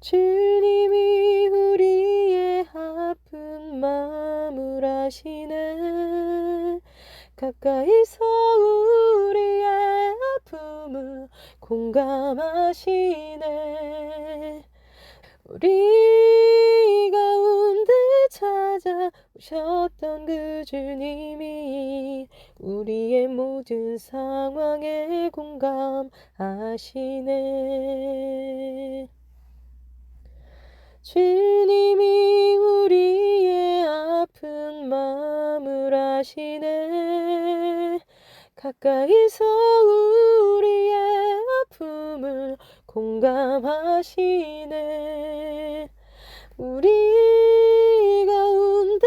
주님이 우리의 아픈 마음을 아시네. 가까이서 우리의 아픔을 공감하시네. 우리 가운데 찾아오셨던 그 주님이 우리의 모든 상황에 공감하시네 주님이 우리의 아픈 마음을 아시네. 가까이서 우리의 아픔을 공감하시네. 우리 가운데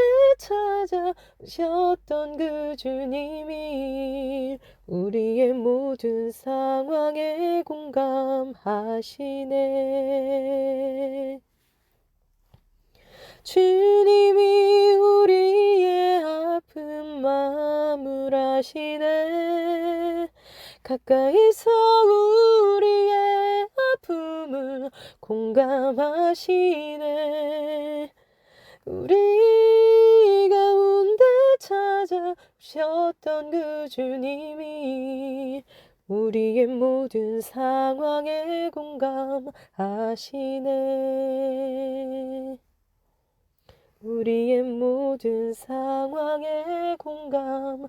찾아오셨던 그 주님이 우리의 모든 상황에 공감하시네 주님이 우리의 아픈 마음을 아시네. 가까이서 우리의 아픔을 공감하시네. 우리 가운데 찾아오셨던 그 주님이 우리의 모든 상황에 공감하시네 우리의 모든 상황에 공감하시네